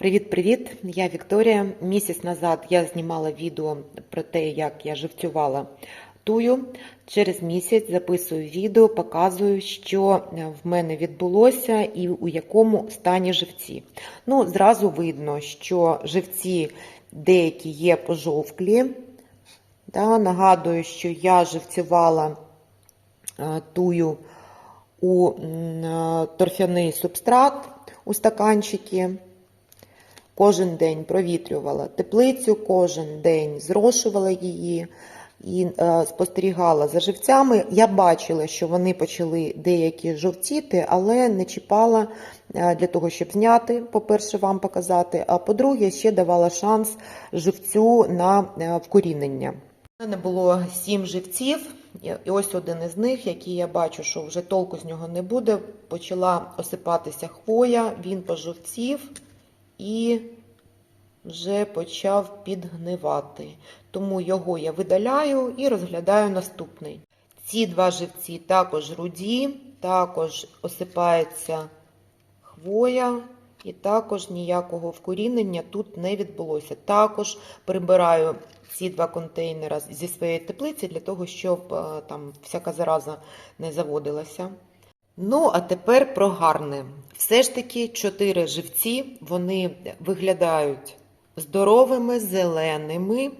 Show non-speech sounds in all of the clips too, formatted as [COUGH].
Привіт-привіт! Я Вікторія. Місяць назад я знімала відео про те, як я живцювала тую. Через місяць записую відео, показую, що в мене відбулося і у якому стані живці. Ну, зразу видно, що живці деякі є пожовклі. Да, нагадую, що я живцювала е, тую у е, торфяний субстрат у стаканчики. Кожен день провітрювала теплицю, кожен день зрошувала її і е, спостерігала за живцями. Я бачила, що вони почали деякі жовтіти, але не чіпала е, для того, щоб зняти, по-перше, вам показати. А по-друге, ще давала шанс живцю на е, вкорінення. У мене було сім живців, і ось один із них, який я бачу, що вже толку з нього не буде. Почала осипатися хвоя, він пожовців і вже почав підгнивати. Тому його я видаляю і розглядаю наступний. Ці два живці також руді, також осипається хвоя, і також ніякого вкорінення тут не відбулося. Також прибираю ці два контейнери зі своєї теплиці для того, щоб е, там всяка зараза не заводилася. Ну, а тепер про гарне. Все ж таки, чотири живці, вони виглядають здоровими, зеленими.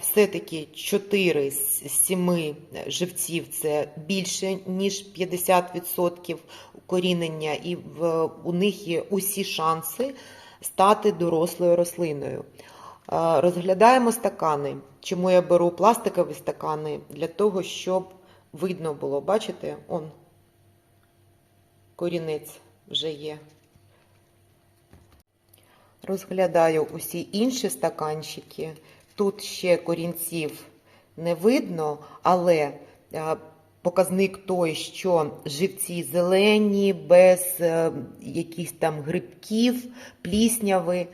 Все-таки 4 з 7 живців це більше, ніж 50% укорінення, і в, у них є усі шанси стати дорослою рослиною. Розглядаємо стакани. Чому я беру пластикові стакани? Для того, щоб видно було, бачите, он корінець вже є. Розглядаю усі інші стаканчики. Тут ще корінців не видно, але е, показник той, що живці зелені, без е, якихось там грибків, плісняви,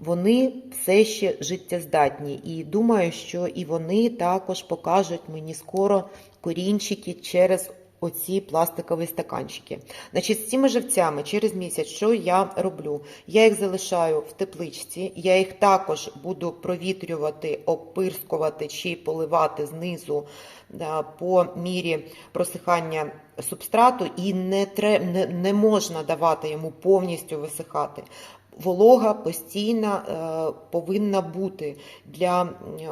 вони все ще життєздатні. І думаю, що і вони також покажуть мені скоро корінчики через оці пластикові стаканчики. Значить, з цими живцями через місяць, що я роблю? Я їх залишаю в тепличці, я їх також буду провітрювати, опирскувати чи поливати знизу по мірі просихання субстрату, і не, тре, не, не можна давати йому повністю висихати. Волога постійна е, повинна бути для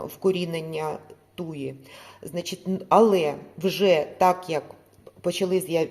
вкорінення туї. Значить, але вже так як почали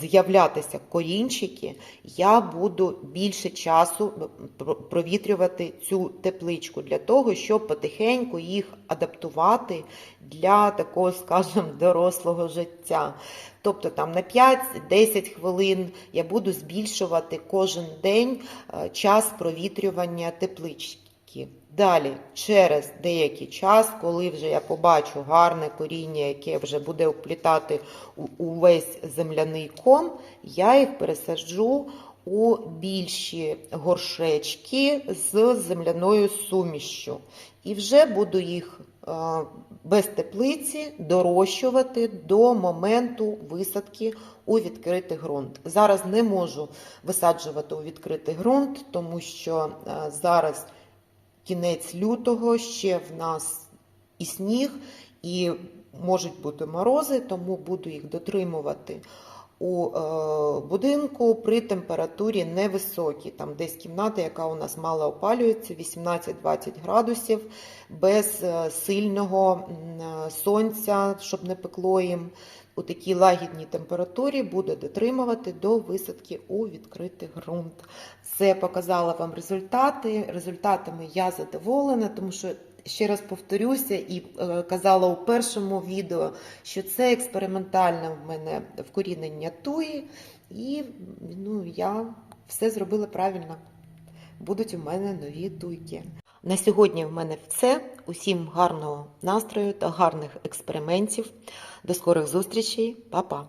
з'являтися корінчики, я буду більше часу пр- провітрювати цю тепличку для того, щоб потихеньку їх адаптувати для такого, скажімо, [LAUGHS] дорослого життя. Тобто там на 5-10 хвилин я буду збільшувати кожен день е, час провітрювання теплички. Далі, через деякий час, коли вже я побачу гарне коріння, яке вже буде уплітати у- увесь земляний ком, я їх пересаджу у більші горшечки з земляною сумішшю. І вже буду їх е, без теплиці дорощувати до моменту висадки у відкритий ґрунт. Зараз не можу висаджувати у відкритий ґрунт, тому що е, зараз кінець лютого, ще в нас і сніг, і можуть бути морози, тому буду їх дотримувати у е, будинку при температурі невисокій. Там десь кімната, яка у нас мало опалюється, 18-20 градусів, без е, сильного е, сонця, щоб не пекло їм. У такій лагідній температурі буде дотримувати до висадки у відкритий ґрунт. Все показала вам результати. Результатами я задоволена, тому що ще раз повторюся і е, казала у першому відео, що це експериментальне в мене вкорінення туї, і ну, я все зробила правильно. Будуть у мене нові туйки. На сьогодні в мене все. Усім гарного настрою та гарних експериментів. До скорих зустрічей, Па-па!